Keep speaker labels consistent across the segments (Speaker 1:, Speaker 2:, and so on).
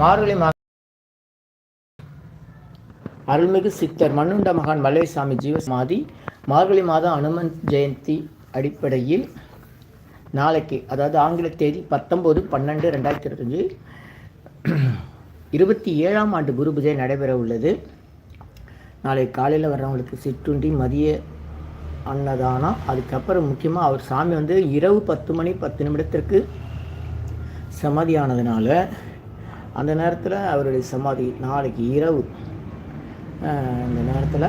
Speaker 1: மார்கழி மாதம் அருள்மிகு சித்தர் மண்ணுண்ட மகான் மல்லேசாமி ஜீவசமாதி மார்கழி மாதம் அனுமன் ஜெயந்தி அடிப்படையில் நாளைக்கு அதாவது ஆங்கில தேதி பத்தொம்போது பன்னெண்டு ரெண்டாயிரத்தி இருபத்தஞ்சு இருபத்தி ஏழாம் ஆண்டு குரு பூஜை நடைபெற உள்ளது. நாளை காலையில் வர்றவங்களுக்கு சிற்றுண்டி மதிய அன்னதானம் அதுக்கப்புறம் முக்கியமாக அவர் சாமி வந்து இரவு பத்து மணி பத்து நிமிடத்திற்கு சமாதி அந்த நேரத்தில் அவருடைய சமாதி நாளைக்கு இரவு. அந்த இந்த நேரத்தில்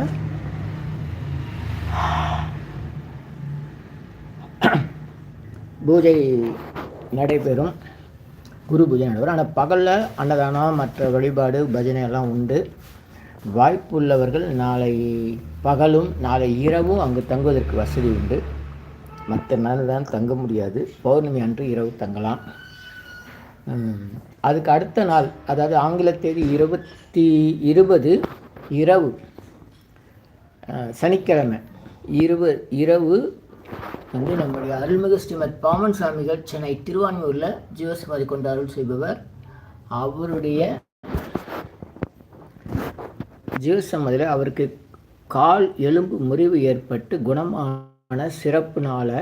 Speaker 1: பூஜை நடைபெறும். குரு பூஜை நடைபெறும். ஆனால் பகலில் அன்னதானம் மற்ற வழிபாடு பஜனை எல்லாம் உண்டு. வாய்ப்புள்ளவர்கள் நாளை பகலும் நாளை இரவும் அங்கு தங்குவதற்கு வசதி உண்டு. மற்ற நாள் தான் தங்க முடியாது. பௌர்ணமி அன்று இரவு தங்கலாம். அதுக்கு அடுத்த நாள் அதாவது ஆங்கில தேதி இருபத்தி இருபது இரவு சனிக்கிழமை. இருப இரவு வந்து நம்முடைய அருள்மிகு ஸ்ரீமத் பாமன் சுவாமிகள் சென்னை திருவான்மூரில் ஜீவசமாதி கொண்டு அருள் செய்பவர். அவருடைய ஜீவசமாதியில் அவருக்கு கால் எலும்பு முறிவு ஏற்பட்டு குணமான சிறப்பு நாளை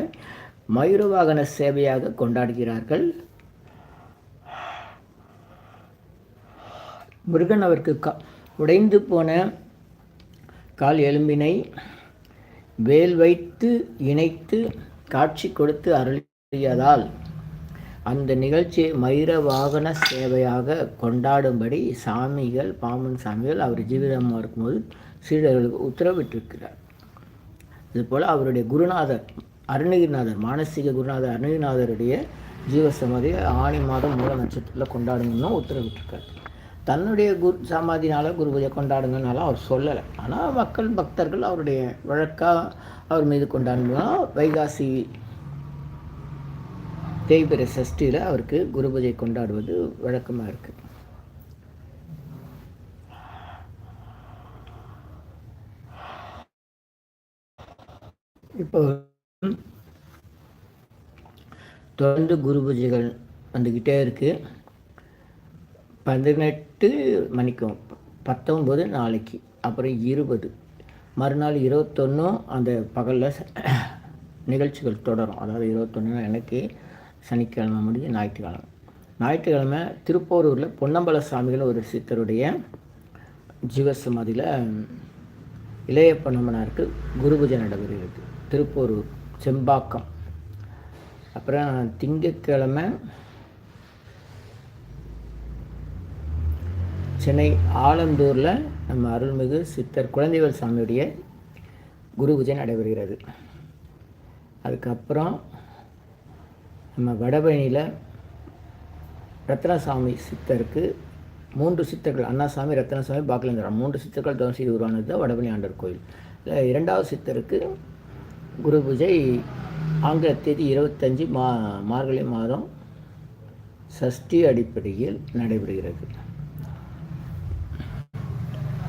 Speaker 1: மயூரவாகன சேவையாக கொண்டாடுகிறார்கள். முருகன் அவருக்கு கா உடைந்து போன கால் எலும்பினை வேல் வைத்து இணைத்து காட்சி கொடுத்து அருளியதால் அந்த நிகழ்ச்சியை மயிர வாகன சேவையாக கொண்டாடும்படி சாமிகள் பாமன் சாமிகள் அவர் ஜீவிதமாக இருக்கும்போது சீடர்களுக்கு உத்தரவிட்டிருக்கிறார். இதுபோல் அவருடைய குருநாதர் அருணகிரிநாதர் மானசீக குருநாதர் அருணகிரிநாதருடைய ஜீவசமதியை ஆணி மாதம் மூல நட்சத்திரத்தில் கொண்டாடணும்னு உத்தரவிட்டிருக்கார். தன்னுடைய குரு சமாதினால் குரு பூஜை கொண்டாடுங்கனால அவர் சொல்லலை. ஆனால் மக்கள் பக்தர்கள் அவருடைய வழக்காக அவர் மீது கொண்டாடுனா வைகாசி தேய்பிர சஷ்டியில் அவருக்கு குரு பூஜை கொண்டாடுவது வழக்கமாக இருக்குது இப்போ தொடர்ந்து குரு பூஜைகள் வந்துக்கிட்டே இருக்குது பதினெட்டு மணிக்கும் பத்தொம்பது நாளைக்கு அப்புறம் இருபது. மறுநாள் இருபத்தொன்னும் அந்த பகலில் நிகழ்ச்சிகள் தொடரும். அதாவது இருபத்தொன்று எனக்கு சனிக்கிழமை முடிஞ்சு ஞாயிற்றுக்கிழமை. ஞாயிற்றுக்கிழமை திருப்போரூரில் பொன்னம்பல சாமிகள் ஒரு சித்தருடைய ஜீவசமாதியில் இளைய பொன்னம்மனாருக்கு குருபூஜை நடைபெறுகிறது. திருப்போரூர் செம்பாக்கம். அப்புறம் திங்கக்கிழமை சென்னை ஆலந்தூரில் நம்ம அருள்மிகு சித்தர் குழந்தைகள் சாமியுடைய குரு பூஜை நடைபெறுகிறது. அதுக்கப்புறம் நம்ம வடபழனியில் ரத்னசாமி சித்தருக்கு மூன்று சித்தர்கள் அண்ணாசாமி ரத்னசாமி பாக்கலேந்திரம் மூன்று சித்தர்கள் தவம் செய்து உருவானது தான் வடபழனி ஆண்டர் கோயில். இல்லை இரண்டாவது சித்தருக்கு குரு பூஜை ஆங்கில தேதி இருபத்தஞ்சி மா மார்கழி மாதம் சஷ்டி அடிப்படையில் நடைபெறுகிறது.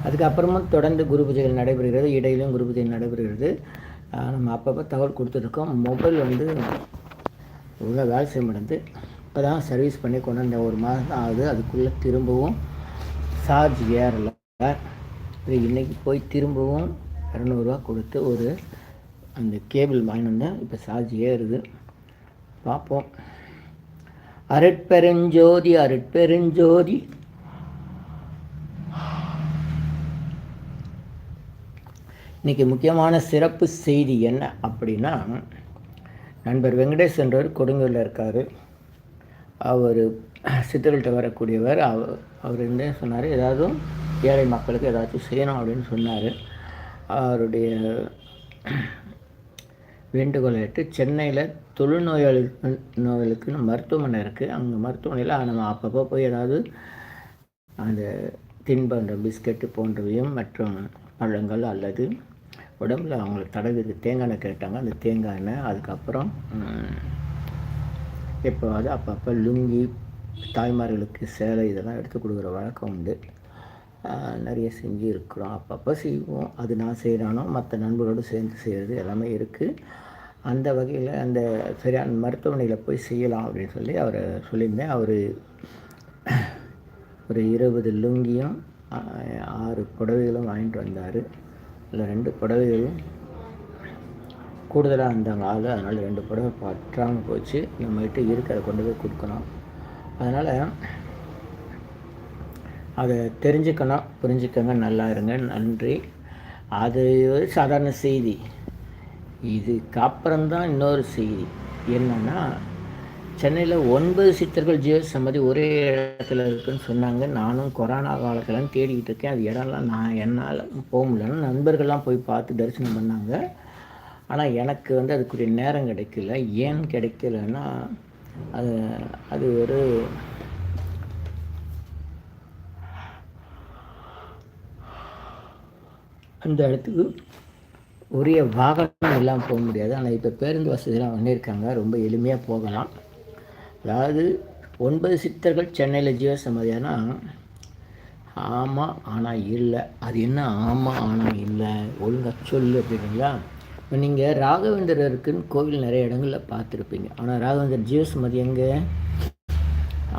Speaker 1: அதுக்கப்புறமும் தொடர்ந்து குரு பூஜைகள் நடைபெறுகிறது. இடையிலும் குரு பூஜைகள் நடைபெறுகிறது. நம்ம அப்பப்போ தகவல் கொடுத்துருக்கோம் மொபைல் வந்து இவ்வளோ வேலை செய்ய முடியாது இப்போ தான் சர்வீஸ் பண்ணி கொண்டு வந்த ஒரு மாதம் தான் ஆகுது. அதுக்குள்ளே திரும்பவும் சார்ஜ் ஏறலை இது இன்றைக்கி போய் திரும்பவும் இரநூறுவா கொடுத்து ஒரு அந்த கேபிள் வாங்கிட்டு வந்தேன். இப்போ சார்ஜ் ஏறுது. பார்ப்போம். அருட்பெருஞ்சோதி அருட்பெருஞ்சோதி. இன்றைக்கி முக்கியமான சிறப்பு செய்தி என்ன அப்படின்னா நண்பர் வெங்கடேஷ் என்றவர் கொடுங்கூரில் இருக்கார். அவர் சித்தர்கள்ட்ட வரக்கூடியவர். அவர் அவர் என்ன சொன்னார்? ஏதாவது ஏழை மக்களுக்கு ஏதாச்சும் செய்யணும் அப்படின்னு சொன்னார். அவருடைய வேண்டுகோளை ஏற்று சென்னையில் தொழுநோயாளி நோய்களுக்கு மருத்துவமனை இருக்குது அங்கே மருத்துவமனையில் நம்ம அப்பப்போ போய் ஏதாவது அந்த தின்பண்டம் பிஸ்கட்டு போன்றவையும் மற்றும் பழங்கள் அல்லது உடம்புல அவங்களுக்கு தடவிக்கு தேங்காய் எண்ணெய் கேட்டாங்க. அந்த தேங்காய் எண்ணெய் அதுக்கப்புறம் எப்போவாது அப்பப்போ லுங்கி தாய்மார்களுக்கு சேலை இதெல்லாம் எடுத்து கொடுக்குற வழக்கம் உண்டு. நிறைய செஞ்சு இருக்கிறோம். அப்பப்போ செய்வோம். அது நான் செய்கிறானோ மற்ற நண்பர்களோடு சேர்ந்து செய்கிறது எல்லாமே இருக்குது அந்த வகையில் அந்த சரியான மருத்துவமனையில் போய் செய்யலாம் அப்படின்னு சொல்லி அவரை சொல்லியிருந்தேன். அவர் ஒரு இருபது லுங்கியும் ஆறு புடவைகளும் வாங்கிட்டு வந்தார். அதில் ரெண்டு புடவைகளும் கூடுதலாக இருந்தாங்க ஆள் அதனால் ரெண்டு புடவை பற்றாமல் போச்சு. நம்மகிட்ட இருக்கு. அதை கொண்டு போய் கொடுக்கணும். அதனால் அதை தெரிஞ்சுக்கணும். புரிஞ்சுக்கங்க. நல்லா இருங்க. நன்றி. அது ஒரு சாதாரண செய்தி. இதுக்கு அப்புறம்தான் இன்னொரு செய்தி. என்னென்னா சென்னையில் ஒன்பது சித்தர்கள் ஜீவ சம்மதி ஒரே இடத்துல இருக்குன்னு சொன்னாங்க. நானும் கொரோனா காலத்தில் தேடிக்கிட்டு இருக்கேன். அது இடம்லாம் நான் என்னால் போக முடியலன்னு நண்பர்கள்லாம் போய் பார்த்து தரிசனம் பண்ணாங்க. ஆனால் எனக்கு வந்து அதுக்குரிய நேரம் கிடைக்கல. ஏன் கிடைக்கலன்னா அது அது ஒரு அந்த இடத்துக்கு உரிய வாகனம் எல்லாம் போக முடியாது. ஆனால் இப்போ பேருந்து வசதியெலாம் பண்ணியிருக்காங்க. ரொம்ப எளிமையாக போகலாம். அதாவது ஒன்பது சித்தர்கள் சென்னையில் ஜீவசமாதியானா? ஆமாம் ஆனால் இல்லை. அது என்ன ஆமாம் ஆனால் இல்லை? ஒழுங்காக சொல்லு அப்படிங்களா இப்போ நீங்கள் ராகவேந்திரருக்குன்னு கோவில் நிறைய இடங்களில் பார்த்துருப்பீங்க. ஆனால் ராகவேந்தர் ஜீவசமாதி எங்கே?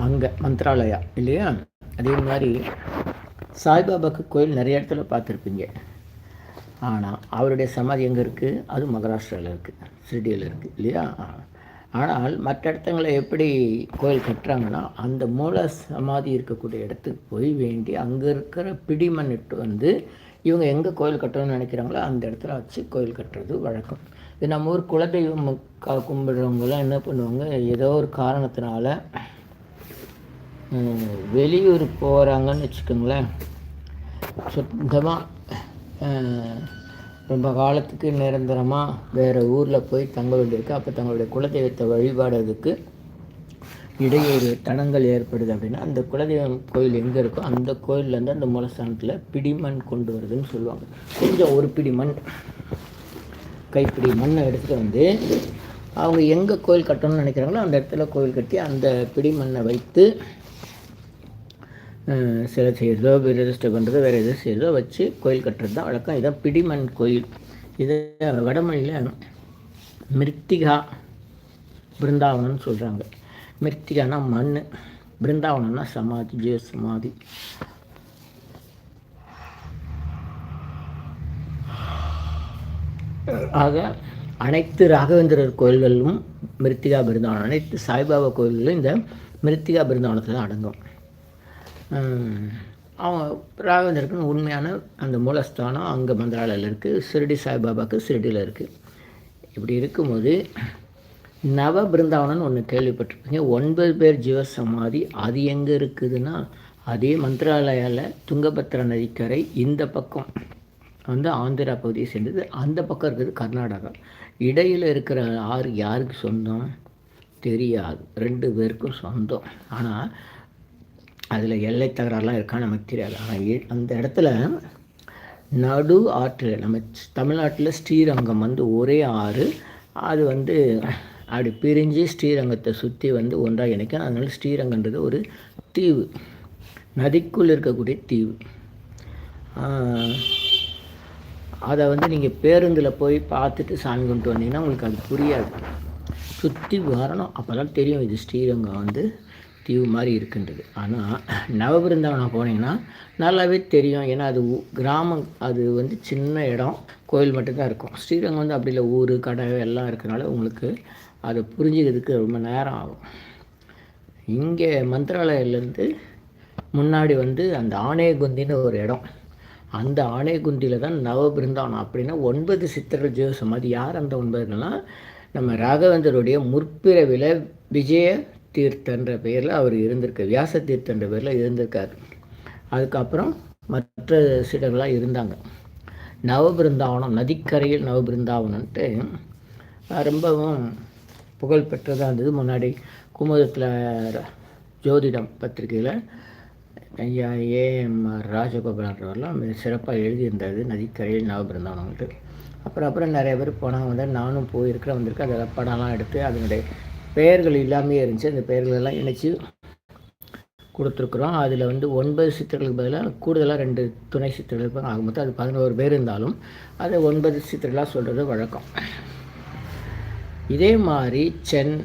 Speaker 1: அங்கே மந்த்ராலயா இல்லையா? அதே மாதிரி சாய்பாபாக்கு கோயில் நிறைய இடத்துல பார்த்துருப்பீங்க. ஆனால் அவருடைய சமாதி எங்கே இருக்குது அது மகாராஷ்டிராவில் இருக்குது சிரிடியில் இருக்குது இல்லையா? ஆனால் மற்ற இடத்துல எப்படி கோயில் கட்டுறாங்கன்னா அந்த மூல சமாதி இருக்கக்கூடிய இடத்துக்கு போய் வேண்டி அங்கே இருக்கிற பிடிமண்ணிட்டு வந்து இவங்க எங்கே கோயில் கட்டணும்னு நினைக்கிறாங்களோ அந்த இடத்துல வச்சு கோயில் கட்டுறது வழக்கம். இது நம்ம ஊர் குலதெய்வம் கும்பிடுறவங்களாம் என்ன பண்ணுவாங்க ஏதோ ஒரு காரணத்தினால வெளியூர் போகிறாங்கன்னு வச்சுக்கோங்களேன். சுத்தமாக ரொம்ப காலத்துக்கு நிரந்தரமாக வேறு ஊரில் போய் தங்க வேண்டியிருக்கு. அப்போ தங்களுடைய குலதெய்வத்தை வழிபாடுறதுக்கு இடையூறு தடங்கள் ஏற்படுது அப்படின்னா அந்த குலதெய்வம் கோயில் எங்கே இருக்கோ அந்த கோயிலேருந்து அந்த மூலஸ்தானத்தில் பிடிமண் கொண்டு வருதுன்னு சொல்லுவாங்க. கொஞ்சம் ஒரு பிடி மண் கைப்பிடி மண்ணை எடுத்துகிட்டு வந்து அவங்க எங்கே கோயில் கட்டணும்னு நினைக்கிறாங்களோ அந்த இடத்துல கோயில் கட்டி அந்த பிடி மண்ணை வைத்து சிலை செய்கிறதோ பிரதிஷ்டை பண்ணுறதோ வேறு எதுவும் செய்கிறதோ வச்சு கோயில் கட்டுறது தான் வழக்கம். இதான் பிடிமண் கோயில். இது வடமொழியில் மிருத்திகா பிருந்தாவனம்னு சொல்கிறாங்க மிருத்திகானா மண் பிருந்தாவனம்னா சமாதி ஜீவ சமாதி. ஆக அனைத்து ராகவேந்திரர் கோயில்களிலும் மிருத்திகா பிருந்தாவனம் அனைத்து சாய்பாபா கோயில்களும் இந்த மிருத்திகா பிருந்தாவனத்தில் தான் அடங்கும். அவன் ராகவேந்தருக்குன்னு உண்மையான அந்த மூலஸ்தானம் அங்கே மந்திராலயில் இருக்குது சிரடி சாய்பாபாவுக்கு சிரடியில் இருக்குது இப்படி இருக்கும்போது நவ பிருந்தாவனம்னு ஒன்று கேள்விப்பட்டிருப்பீங்க. ஒன்பது பேர் ஜீவ சமாதி அது எங்கே இருக்குதுன்னா அதே மந்திராலயாவில் துங்கபத்ரா நதிக்கரை இந்த பக்கம் வந்து ஆந்திரா பகுதியை சேர்ந்தது. அந்த பக்கம் இருக்கிறது கர்நாடகா. இடையில் இருக்கிற ஆறு யாருக்கு சொந்தம்? தெரியாது. ரெண்டு பேருக்கும் சொந்தம். ஆனால் அதில் எல்லை தகராறுலாம் இருக்கான்னு நமக்கு தெரியாது. ஆனால் அந்த இடத்துல நடு ஆற்றில் நம்ம தமிழ்நாட்டில் ஸ்ரீரங்கம் வந்து ஒரே ஆறு. அது வந்து அப்படி பிரிஞ்சு ஸ்ரீரங்கத்தை சுற்றி வந்து ஒன்றாக இணைக்கும். அதனால் ஸ்ரீரங்கன்றது ஒரு தீவு. நதிக்குள் இருக்கக்கூடிய தீவு. அதை வந்து நீங்கள் பேருந்தில் போய் பார்த்துட்டு சாமி கொண்டு வந்தீங்கன்னா உங்களுக்கு அது புரியாது. சுற்றி வரணும் அப்போ தான் தெரியும். இது ஸ்ரீரங்கம் வந்து தீவு மாதிரி இருக்குன்றது. ஆனால் நவபிருந்தாவனம் போனீங்கன்னா நல்லாவே தெரியும். ஏன்னா அது கிராமம் அது வந்து சின்ன இடம். கோயில் மட்டும்தான் இருக்கும். ஸ்ரீரங்கம் வந்து அப்படி இல்லை. ஊர் கடை எல்லாம் இருக்கிறனால உங்களுக்கு அதை புரிஞ்சுக்கிறதுக்கு ரொம்ப நேரம் ஆகும். இங்கே மந்திராலயிலேருந்து முன்னாடி வந்து அந்த ஆணையகுந்தின்னு ஒரு இடம். அந்த ஆணையகுந்தியில் தான் நவபிருந்தாவனம். அப்படின்னா ஒன்பது சித்தர்கள் ஜோசம் அது யார் அந்த ஒன்பதுலாம் நம்ம ராகவேந்தருடைய முற்பிறவில விஜய தீர்த்தன்ற பெயரில் அவர் இருந்திருக்க வியாச தீர்த்தன்ற பேரில் இருந்திருக்கார். அதுக்கப்புறம் மற்ற சீடர்களாக இருந்தாங்க. நவபிருந்தாவனம் நதிக்கரையில் நவபிருந்தாவனன்ட்டு ரொம்பவும் புகழ்பெற்றதாக இருந்தது. முன்னாடி குமுதத்தில் ஜோதிடம் பத்திரிகையில் ஐயா ஏஎம்ஆர் ராஜகோபாலன்றவரெலாம் மிக சிறப்பாக எழுதியிருந்தது. நதிக்கரையில் நவபிருந்தாவனம்ட்டு அப்புறம் அப்புறம் நிறைய பேர் போனாங்க. வந்து நானும் போயிருக்கிறேன் வந்திருக்கேன். அதில் படம்லாம் எடுத்து அதனுடைய பெயர்கள் இல்லாமே இருந்துச்சு. அந்த பெயர்களெல்லாம் இணைச்சி கொடுத்துருக்குறோம். அதில் வந்து ஒன்பது சித்திரங்களுக்கு பதிலாக கூடுதலாக ரெண்டு துணை சித்திரங்கள் இருப்பாங்க. ஆக மொத்தம் அது பதினோரு பேர் இருந்தாலும் அதை ஒன்பது சித்திரங்களாக சொல்கிறது வழக்கம். இதே மாதிரி சென்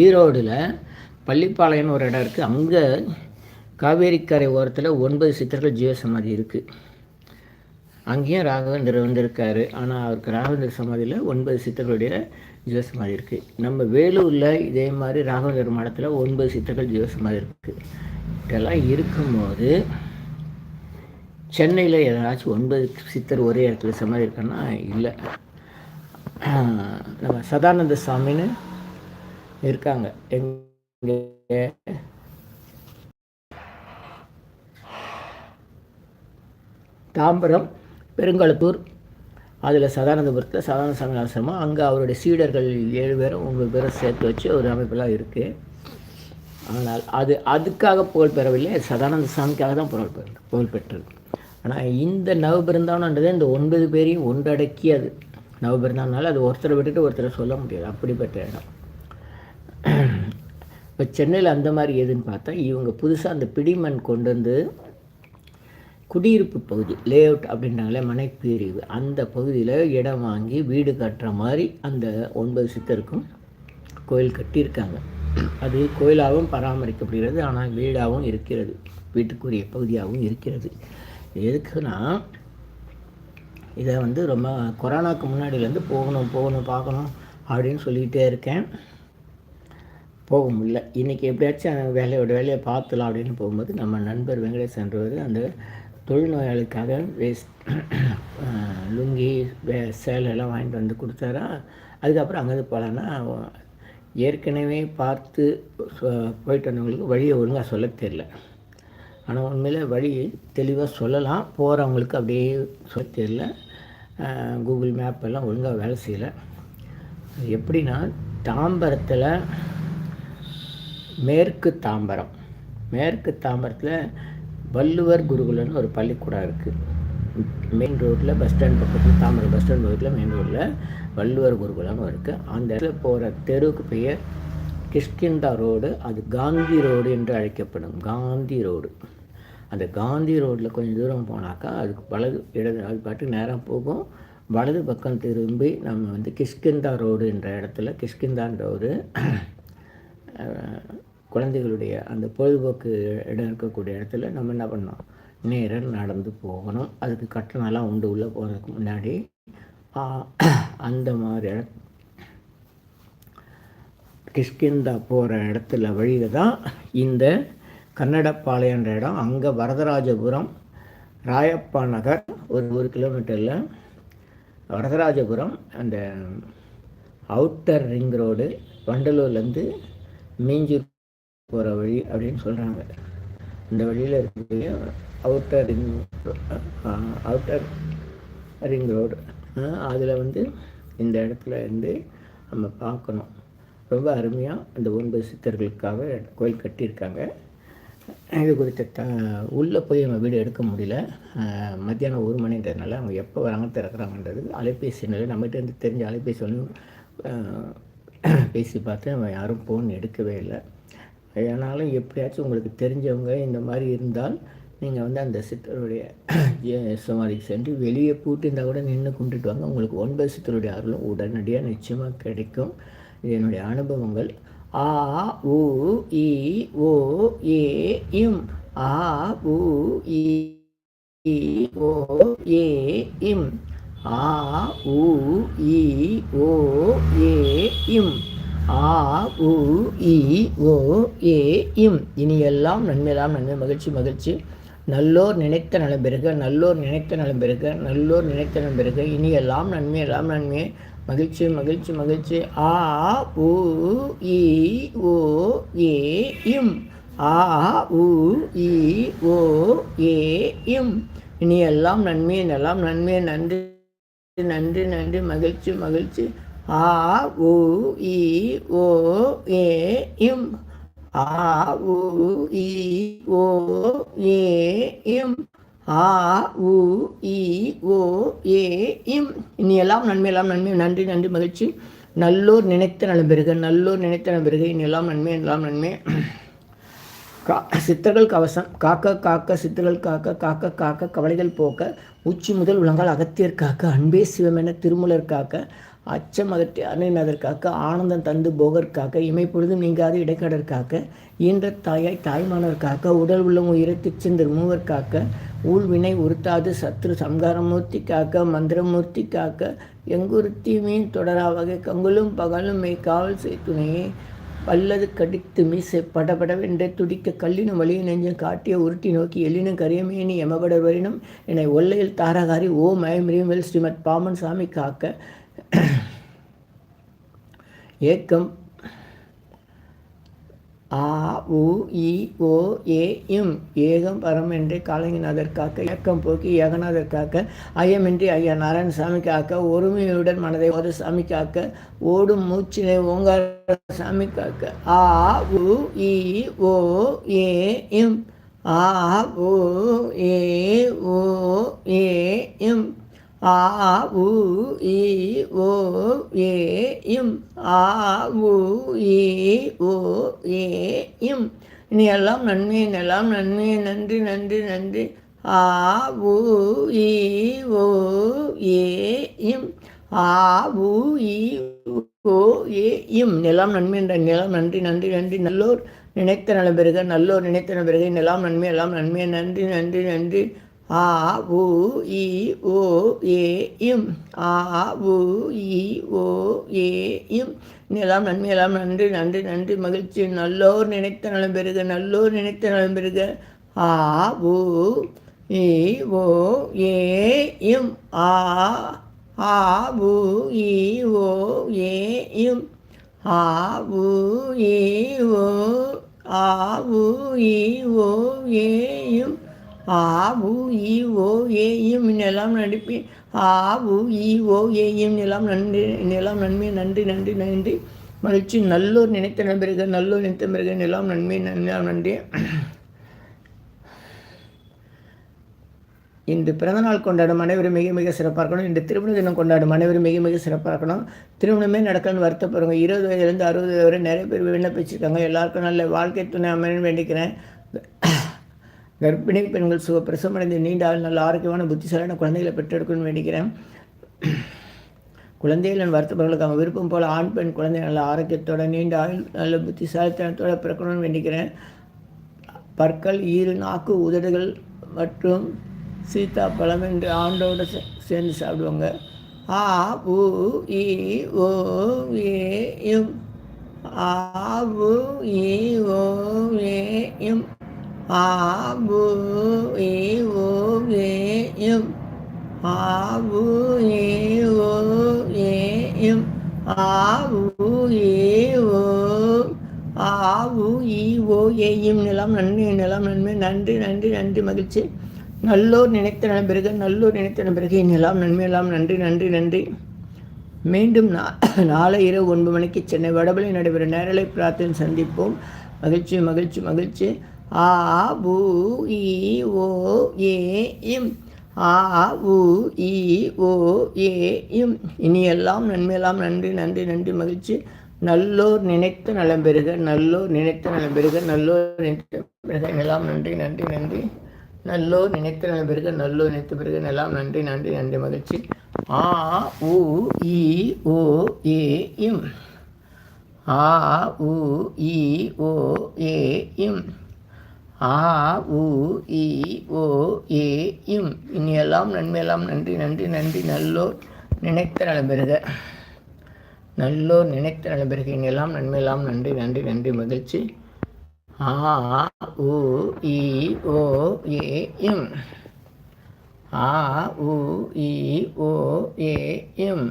Speaker 1: ஈரோடில் பள்ளிப்பாளையம் ஒரு இடம் இருக்குது அங்கே காவேரிக்கரை ஓரத்தில் ஒன்பது சித்தர்கள் ஜீவசமாதி இருக்குது அங்கேயும் ராகவேந்தர் வந்திருக்காரு. ஆனால் அவருக்கு ராகவேந்தர் சமாதியில் ஒன்பது சித்தர்களுடைய ஜீவசமாதி இருக்குது நம்ம வேலூரில் இதே மாதிரி ராகவேந்தர் மடத்தில் ஒன்பது சித்தர்கள் ஜீவசமாதி இருக்குது இதெல்லாம் இருக்கும்போது சென்னையில் ஏதாச்சும் ஒன்பது சித்தர் ஒரே இடத்துல சமாதி இருக்கான்னா இல்லை. நம்ம சதானந்த சாமின்னு இருக்காங்க. எங்கே தாம்பரம் பெருங்கலத்தூர் அதில் சதானந்தபுரத்தில் சதானந்த சாமி ஆசிரமம். அங்கே அவருடைய சீடர்கள் ஏழு பேரும் ஒன்பது பேரும் சேர்த்து வச்சு ஒரு அமைப்பெல்லாம் இருக்குது ஆனால் அது அதுக்காக புகழ் பெறவில்லை. சதானந்த சாமிக்காக தான் புகழ் பெற புகழ் பெற்றது. ஆனால் இந்த நவபிருந்தானன்றது இந்த ஒன்பது பேரையும் ஒன்றடக்கி அது. நவபிருந்தானால அது ஒருத்தரை விட்டுட்டு ஒருத்தரை சொல்ல முடியாது. அப்படிப்பட்ட இடம். இப்போ சென்னையில் அந்த மாதிரி எதுன்னு பார்த்தா இவங்க புதுசாக அந்த பிடிமண் கொண்டு வந்து குடியிருப்பு பகுதி லே அவுட் அப்படின்றாங்களே மனைப்பிரிவு. அந்த பகுதியில் இடம் வாங்கி வீடு கட்டுற மாதிரி அந்த ஒன்பது சித்தருக்கும் கோயில் கட்டியிருக்காங்க. அது கோயிலாகவும் பராமரிக்கப்படுகிறது ஆனால் வீடாகவும் இருக்கிறது. வீட்டுக்குரிய பகுதியாகவும் இருக்கிறது. எதுக்குன்னா இதை வந்து ரொம்ப கொரோனாவுக்கு முன்னாடியிலேருந்து போகணும் போகணும் பார்க்கணும் அப்படின்னு சொல்லிக்கிட்டே இருக்கேன். போக முடியல. இன்றைக்கி எப்படியாச்சும் வேலையோட வேலையை பார்த்துலாம் அப்படின்னு போகும்போது நம்ம நண்பர் வெங்கடேசன்றவர் அந்த தொழில்நோயாளிக்காக வேஸ்ட் லுங்கி வே சேலையெல்லாம் வாங்கிட்டு வந்து கொடுத்தாரா? அதுக்கப்புறம் அங்கேருந்து போகலான்னா ஏற்கனவே பார்த்து போயிட்டு வந்தவங்களுக்கு வழியை ஒழுங்காக சொல்ல தெரில ஆனால் உண்மையில் வழி தெளிவாக சொல்லலாம். போகிறவங்களுக்கு அப்படியே சொல்ல தெரில கூகுள் மேப் எல்லாம் ஒழுங்காக வேலை செய்யலை. எப்படின்னா தாம்பரத்தில் மேற்கு தாம்பரம். மேற்கு தாம்பரத்தில் வள்ளுவர் குருகுலன்னு ஒரு பள்ளிக்கூடம் இருக்குது மெயின் ரோட்டில் பஸ் ஸ்டாண்ட் பக்கத்தில் தாமரை பஸ் ஸ்டாண்ட் ரோட்டில் மெயின் ரோட்டில் வள்ளுவர் குருகுலம்னு இருக்குது அந்த இடத்துல போகிற தெருவுக்கு பெயர் கிஷ்கிந்தா ரோடு. அது காந்தி ரோடு என்று அழைக்கப்படும். காந்தி ரோடு. அந்த காந்தி ரோட்டில் கொஞ்சம் தூரம் போனாக்கா அதுக்கு வலது இடது அது பாட்டுக்கு நேரம் போகும். வலது பக்கம் திரும்பி நம்ம வந்து கிஷ்கிந்தா ரோடு என்ற இடத்துல கிஷ்கிந்தான்ற ஒரு குழந்தைகளுடைய அந்த பொழுதுபோக்கு இடம் இருக்கக்கூடிய இடத்துல நம்ம என்ன பண்ணோம் நேராக நடந்து போகணும். அதுக்கு கட்டணம்லாம் உண்டு உள்ளே போகிறதுக்கு முன்னாடி அந்த மாதிரி இட கிஷ்கிந்தா போகிற இடத்துல வழியில் தான் இந்த கன்னடப்பாளையன்ற இடம். அங்கே வரதராஜபுரம் ராயப்பா நகர் ஒரு ஒரு கிலோமீட்டரில் வரதராஜபுரம் அந்த அவுட்டர் ரிங் ரோடு வண்டலூர்லேருந்து மீஞ்சூர் போகிற வழி அப்படின்னு சொல்கிறாங்க இந்த வழியில் இருக்கக்கூடிய outer ring outer ring road அதில் வந்து இந்த இடத்துல இருந்து நம்ம பார்க்கணும். ரொம்ப அருமையாக அந்த ஒன்பது சித்தர்களுக்காக கோயில் கட்டியிருக்காங்க. இது குறித்த த உள்ளே போய் நம்ம வீடு எடுக்க முடியல. மத்தியானம் ஒரு மணின்றதுனால அவங்க எப்போ வராங்க திறக்கிறாங்கன்றது அலைபேசி நிலை நம்மகிட்ட இருந்து தெரிஞ்ச அலைபேசி ஒன்று பேசி பார்த்து அவன் யாரும் ஃபோன் எடுக்கவே இல்லை. ஆனாலும் எப்படியாச்சும் உங்களுக்கு தெரிஞ்சவங்க இந்த மாதிரி இருந்தால் நீங்கள் வந்து அந்த சித்தருடைய சுமாரிக்கு சென்று வெளியே பூட்டி இருந்தால் கூட நின்று கும்பிட்டுட்டு வாங்க. உங்களுக்கு ஒன்பது சித்தருடைய அருளும் உடனடியாக நிச்சயமாக கிடைக்கும். இது என்னுடைய அனுபவங்கள். ஆ உ இ ஓ ஏ இம். ஆ உ இ ஓ ஏ இம். ஆ உ இ ஓ ஏ இம். ஆ உ இ ஓ ஏ இம். இனியெல்லாம் நன்மையெல்லாம் நன்மை மகிழ்ச்சி மகிழ்ச்சி. நல்லோர் நினைத்த நலம் பெருக நல்லோர் நினைத்த நலம் பெருக நல்லோர் நினைத்த நலம் பெறுக இனியெல்லாம் நன்மையெல்லாம் நன்மை. மகிழ்ச்சி மகிழ்ச்சி மகிழ்ச்சி. ஆ உ இ ஓ ஏ இம். ஆ உ இ ஓ ஏ இம். இனியெல்லாம் நன்மை எல்லாம் நன்மை. நன்றி நன்றி நன்றி. மகிழ்ச்சி மகிழ்ச்சி. ஆ உ இ ஓ ஏ இம். ஆ உ இ ஓ ஏ இம். ஆ உ இ ஓ ஏ இம். இனி எல்லாம் நன்மை எல்லாம் நன்மை. நன்றி நன்றி மகிழ்ச்சி. நல்லோர் நினைத்த நலம் பெருக நல்லோர் நினைத்த நலம் பெருக இனி எல்லாம் நன்மை எல்லாம் நன்மை. கா சித்தர்கள் கவசம். காக்க காக்க சித்தர்கள் காக்க காக்க காக்க கவலைகள் போக்க. உச்சி முதல் உலங்கால் அகத்தியர் காக்க. அன்பே சிவமென திருமுலர் காக்க. அச்சம் அகற்றி அருணைநாதர் ஆனந்தம் தந்து போகற்காக இமைப்பொழுதும் நீங்காது இடைக்கடற்காக ஈன்ற தாயாய் தாய்மானவர்காக உடல் உள்ளம் உயிரை திருச்செந்தர் மூவர் ஊழ்வினை உறுத்தாது சத்ரு சம்காரமூர்த்தி காக்க மந்திரமூர்த்தி எங்குருத்தி மீன் தொடரா வகை கங்குலும் பகலும் மெய் காவல் செய்துணையே பல்லது கடித்து மீசை படபடவென்றே துடிக்க கல்லினும் வழியும் நெஞ்சும் காட்டிய உருட்டி நோக்கி எல்லினும் கரியமேனி எமபடர் வரினும் என்னை ஒல்லையில் தாரகாரி ஓ மயமிரியமல் ஸ்ரீமத் பாமன் சாமி காக்க ஏக்கம். ஆ உ இ ஓ ஏ இம். ஏகம் பரம் என்று காலங்கிநாதர் காக்க ஏக்கம் போக்கி ஏகநாதர் காக்க ஐயமின்றி ஐயா நாராயணசாமி காக்க ஒருமையுடன் மனதை ஓத சாமி காக்க ஓடும் மூச்சினை ஓங்கார சாமி காக்க ஆ உ இ ஓ ஏ இம். ஆ உ ஏ ஓ ஏ இம். ஆ உ இ ஓ ஏ இம். ஆ உ இ ஓ ஏ இம். இனி எல்லாம் நன்மை எல்லாம் நன்மை. நன்றி நன்றி நன்றி. ஆ உ இ ஓ ஏ இம். ஆ உ இ ஓ ஏ இம். நிலம் நன்மை என்ற நிலம் நன்றி நன்றி நன்றி. நல்லோர் நினைத்த நலம் பெருக நல்லோர் நினைத்த நலம் பெருக நிலம் நன்மை எல்லாம் நன்மை. நன்றி நன்றி நன்றி. ஆ உ இ ஓ ஏ இம். ஆ உ இ ஓ ஏ இம். எல்லாம் நன்மை எல்லாம் நன்றி நன்றி நன்றி. மகிழ்ச்சி. நல்லோர் நினைத்த நலம் பெறுக. நல்லோர் நினைத்த நலம் பெறுக. ஆ உ இ ஓ ஏ இம். ஆ ஆ உ இ ஓ ஏ இம். ஆ உ இ ஓ ஆ உ இ ஓ ஏ இம். ஆ உ இ ஓ ஏயும் நிலம் நடிப்பி ஆ உ இ ஓ ஏயும் நிலம் நன்றி. நிலம் நன்மை நன்றி நன்றி நன்றி. மகிழ்ச்சி நல்லோர் நினைத்த நண்பர்கள் நல்லோர் நினைத்த பிறகு நிலம் நன்மை நிலம் நன்றி. இன்று பிறந்தநாள் கொண்டாடும் அனைவரும் மிக மிக சிறப்பாக இருக்கணும். இன்று திருமண தினம் கொண்டாடும் அனைவரும் மிக மிக சிறப்பாக இருக்கணும். திருமணமே நடக்கணும்னு வருத்தப்படுங்க இருபது வயதுலேருந்து அறுபது வயது வரை நிறைய பேர் விண்ணப்பிச்சிருக்காங்க. எல்லாருக்கும் நல்ல வாழ்க்கை துணை அமைன்னு வேண்டிக்கிறேன். கர்ப்பிணி பெண்கள் சுக பிரசவமடைந்து நீண்ட ஆள் நல்ல ஆரோக்கியமான புத்திசாலியான குழந்தைகளை பெற்றெடுக்கணும்னு வேண்டிக்கிறேன். குழந்தைகள் வருத்தவர்களுக்கு அவன் விருப்பம் போல் ஆண் பெண் குழந்தை நல்ல ஆரோக்கியத்தோட நீண்ட ஆயுள் நல்ல புத்திசாலித்தனத்தோடு பிறக்கணும்னு வேண்டிக்கிறேன். பற்கள் ஈறு நாக்கு உதடுகள் மற்றும் சீதா பழம் என்று ஆண்டோடு சேர்ந்து சாப்பிடுவாங்க. ஆ உ இ ஓ ஏ எம். ஆ உ இ ஓ ஏ எம். ஆ பு இ ஓ ஏ எம் ஆ பு இ ஓ ஏ எம் ஆ உ இ ஓ ஆ உ இ ஓ ஏயும் நிலம் நன்மை நிலம் நன்மை நன்றி நன்றி நன்றி மகிழ்ச்சி. நல்லோர் நினைத்த நண்பருக்கு நல்லோர் நினைத்த நண்பருக்கு நிலம் நன்மை எல்லாம் நன்றி நன்றி நன்றி. மீண்டும் நாளை இரவு ஒன்பது மணிக்கு சென்னை வடபழி நடைபெறும் நேரலை பிரார்த்தனை சந்திப்போம். மகிழ்ச்சி மகிழ்ச்சி மகிழ்ச்சி. ஆ உ இ ஓ ஏ இம். ஆ உ இ ஓ ஏ இம். இனியெல்லாம் நன்மையெல்லாம் நன்றி நன்றி நன்றி மகிழ்ச்சி. நல்லோர் நினைத்து நலம் பெறுக நல்லோர் நினைத்து நலம் பெறுக நல்லோர் நினைத்து பெறுக. எல்லாம் நன்றி நன்றி நன்றி. நல்லோர் நினைத்து நலம் பெறுக நல்லோர் நினைத்து பெறுக. எல்லாம் நன்றி நன்றி நன்றி மகிழ்ச்சி. ஆ உ இ ஓ ஏ இம். ஆ உ இ ஓ ஏ இம். ஆ உ இ ஓ ஏ இம். இனியெல்லாம் நன்மையெல்லாம் நன்றி நன்றி நன்றி. நல்லோர் நினைத்த நலம்பெறுக நல்லோர் நினைத்த நலம்பெறுக இனியெல்லாம் நன்மையெல்லாம் நன்றி நன்றி நன்றி. மகிழ்ச்சி. ஆ உ இ ஓ ஏ இம். ஆ உ இ ஓ ஏ இம்.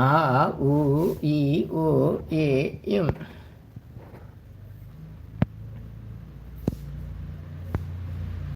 Speaker 1: ஆ உ இ ஓ ஏ இம்.